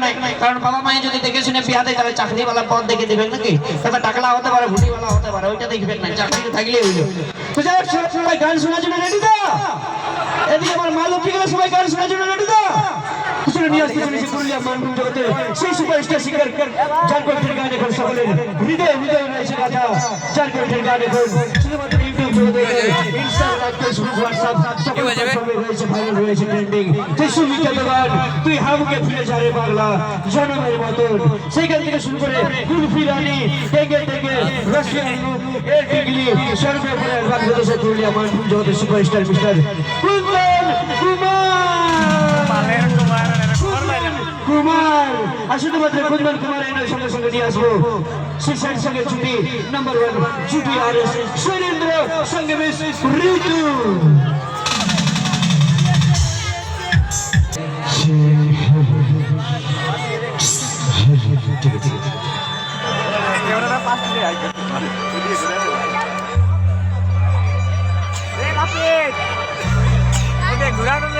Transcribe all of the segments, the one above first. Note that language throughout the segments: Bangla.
নাই কারণ বাবা মায়ে যদি দেখে শুনে বিয়া দেয়, তাহলে চাকরিওয়ালা পদ দেখে দেবেন নাকি? তবে টাকলা হতে পারে ভুটিওয়ালা হতে পারে, ওইটা দেখবেন না, চাকরি থাকলে হইল। সবাই- গান শোনার জন্য রেডি তো? এদিকে আমার মা লক্ষ্মী গেলে, সবাই গান শোনার জন্য রেডি তো? পিছনে নিয়ে আসতে চলেছে পুরুলিয়া মানভূম জগতে সেই সুপারস্টার সিঙ্গার যার কণ্ঠের গান এখন সকলের হৃদয় হৃদয় রয়েছে গাথা যার কণ্ঠের গান এখন শুধুমাত্র ইউটিউব জগতে ইনস্টাগ্রাম ফেসবুক হোয়াটসঅ্যাপ সকল প্ল্যাটফর্মে রয়েছে ভাইরাল রয়েছে থেকে শুরু করে কুলফি রানী টেকে রাশিয়ান লুক এর টিগলি সর্বোপরি বাংলাদেশের পুরুলিয়া মানভূম জগতের সুপারস্টার মিস্টার কুন্দন কুমার কুমার আর শুধুমাত্র কুন্দন কুমার এর সঙ্গে সঙ্গে নিয়ে আসব। শিশার সঙ্গে ছুটি নাম্বার ওয়ান ছুটি আর সুরেন্দ্র সঙ্গে ঋতু। ঘুরানো নেই আয়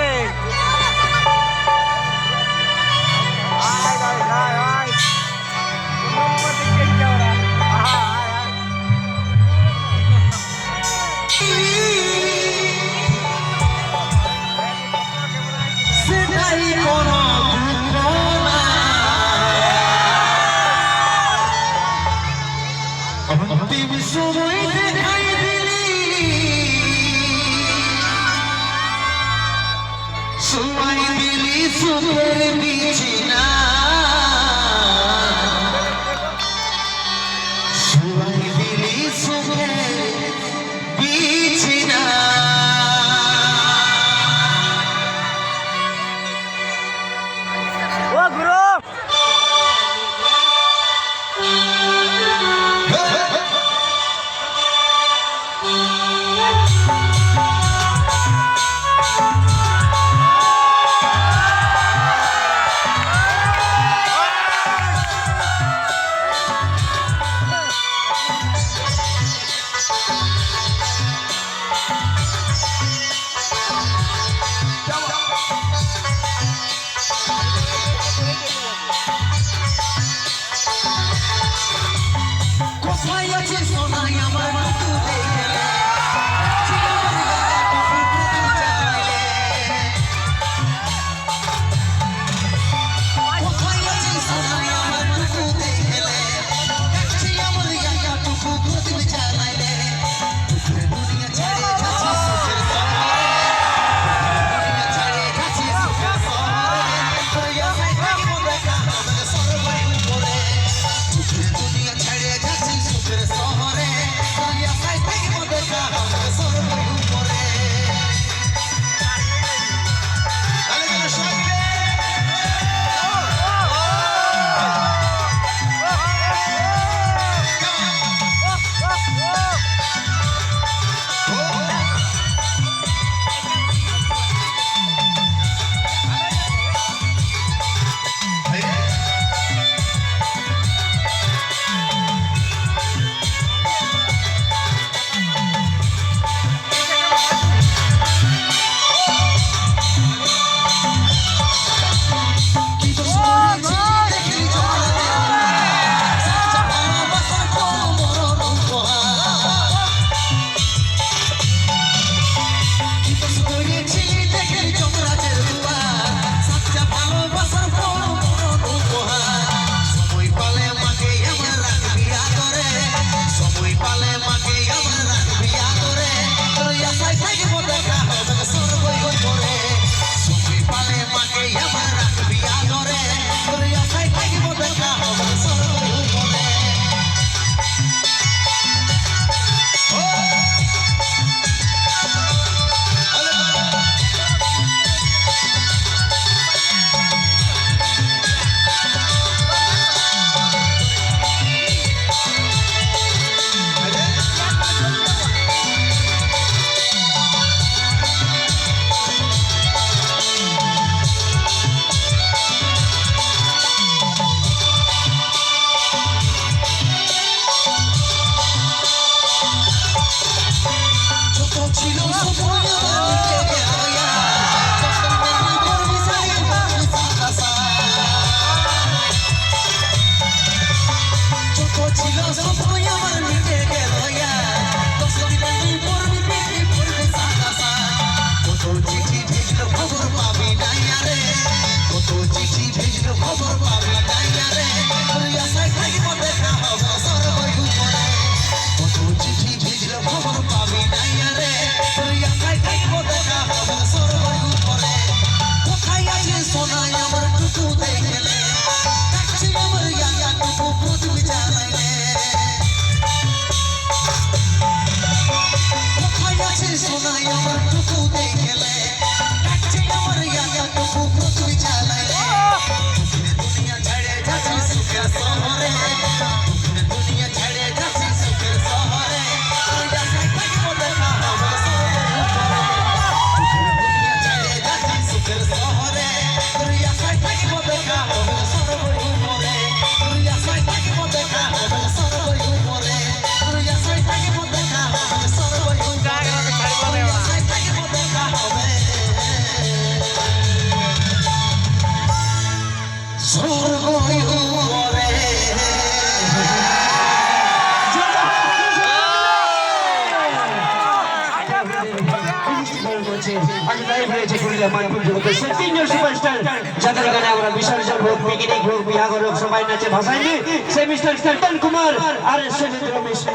যাদের গানে আমরা বিসর্জন হোক পিকনিক হোক বিহাগর হোক সবাই নাচে ভাসাই নি। সে মিস্টার কীর্তন কুমার আর সুরেন্দ্র মিশ্র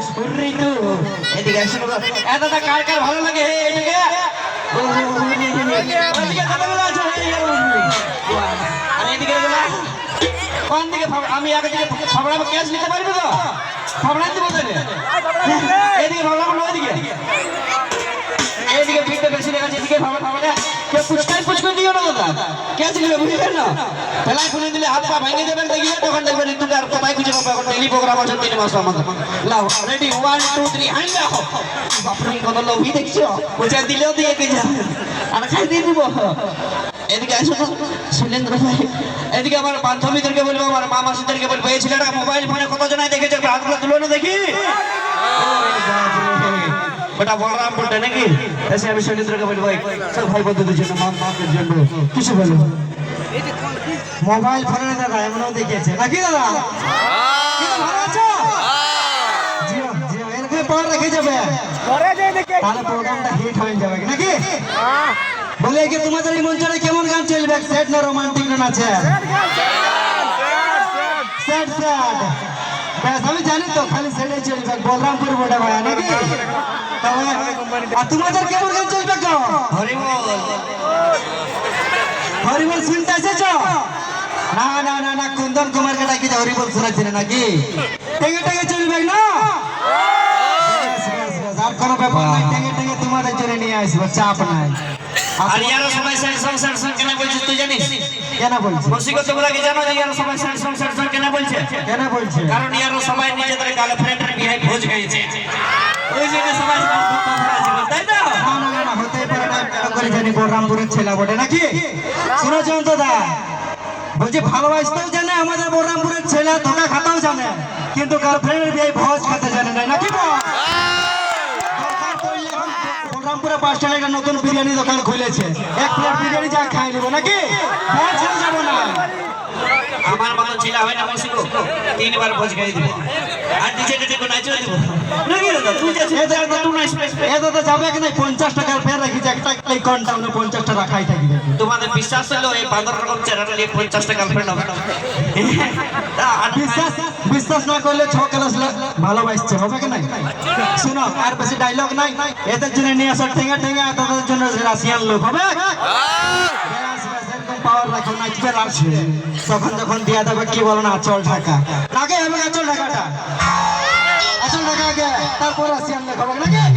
ঋতু। এদিকে আসুন এ দাদা আমি এদিকে এদিকে ভিড়টা বেশি দেখা যাচ্ছে এদিকে ভালো ভালো কেউ পুচকাই পুচকুই দিও না, দাদা। কে ছিল বুঝলেন না ফেলাই খুলে দিলে হাত পা ভেঙে দেবেন দেখিয়ে তখন দেখবেন তুমি আর কোথায় খুঁজে পাবে? এখন ডেলি প্রোগ্রাম আছে তিন মাস আমাদের। লাও ready one two three high লাও বাপরে কত লোভই দেখছ? বুঝে দিলেও দিয়ে যা আর খাই দিয়ে দিব। এদিকে আসো তো শৈলেন্দ্র ভাই। এদিকে আমার বান্ধবীদেরকে বলব, আমার মা মাসিদেরকে বলব, এই ছেলেটা মোবাইল ফোনে কত জনাই দেখেছে? হাতগুলো তুলো না দেখি। ওটা বলরামপুরটা নাকি? এসে আমি শৈলেন্দ্রকে বলব এই সব ভাই বন্ধুদের জন্য মা মাদের জন্য কিছু বলো। মোবাইল ফোনে দাদা এমনও দেখিয়েছে। নাকি দাদা? ভালো আছো? জিও জিও এরকম পর রেখে যাবে। যাই দেখে। তাহলে প্রোগ্রামটা হিট হয়ে যাবে নাকি? হ্যাঁ বলে কি তোমাদের এই মঞ্চে কেমন গান চলবে? সেট না রোমান্টিক গান আছে সেট সেট ব্যাস আমি জানি তো খালি সেটে চলবে বলরামপুর বটে ভাই নাকি? তোমাদের কেমন গান চলবে হরিবল হরিবল শুনতে এসেছ? না না না না কুন্দন কুমারকে ডাকি হরিবল শোনাচ্ছিল নাকি? টেঙ্গে টেঙ্গে চলবে না? ব্যাস, আর কোনো ব্যাপার নাই টেঙ্গে টেঙ্গে তোমাদের জন্য নিয়ে আসব চাপ নাই। আর ইয়ারা সবাই স্যাড সং স্যাড সং কেন বলছিস তুই জানিস? কেন বলছো বসিগতগুলা কি জানো? যে ইয়ারা সবাই স্যাড সং স্যাড সং কেন বলছে? কেন বলছে? কারণ ইয়ারা সবাই নিজেদের গার্লফ্রেন্ডের বিয়ে ভোজ ওই জন্য সবাই তাই না না না না, না পারে না কেন করে জানি বলরামপুরের ছেলে বটে নাকি? শুনো জয়ন্ত দা বলছি ভালোবাসতেও জানে আমাদের বলরামপুরের ছেলে ধোকা খাতাও জানে কিন্তু গার্লফ্রেন্ডের বিয়ে ভোজ খেতে জানে না নাকি বল? দরকার পড়লে এখন বাস স্ট্যান্ডে একটা নতুন বিরিয়ানি দোকান খুলেছে। এক প্লেট বিরিয়ানি যা খাই নিবো নাকি? ভোজ ছেড়ে যাব না। আমার মতো ছিল হয় না বসিগো তিনবার ভোজ খেয়ে দিব। আর নিচে নিচে কোন নাচও দিব। নাকি দাদা তুই যে এ দাদা, তুই নাচবে এ দাদা যাবে কি নাই? পঞ্চাশ টাকার ফের এই টাকা খাই থাকি তোমাদের বিশ্বাস হলো এই বান্দর রকম চেহারা নিয়ে পঞ্চাশটা গার্লফ্রেন্ড হবে আর বিশ্বাস বিশ্বাস না করলে ছ ক্লাস ভালোবাসছে হবে কি বেশি ডায়লগ নাই। এদের জন্য নিয়ে আসার ঠেঙ্গা ঠেঙ্গা তাদের জন্য রাশিয়ান লোক হবে। পাওয়ার রাখো নাচবে। তখন যখন দিয়া দেবে কি বলো না আচল ঢাকা। আগে হবে আচল ঢাকাটা। আচল ঢাকা তারপর রাশিয়ান লোক হবে নাকি?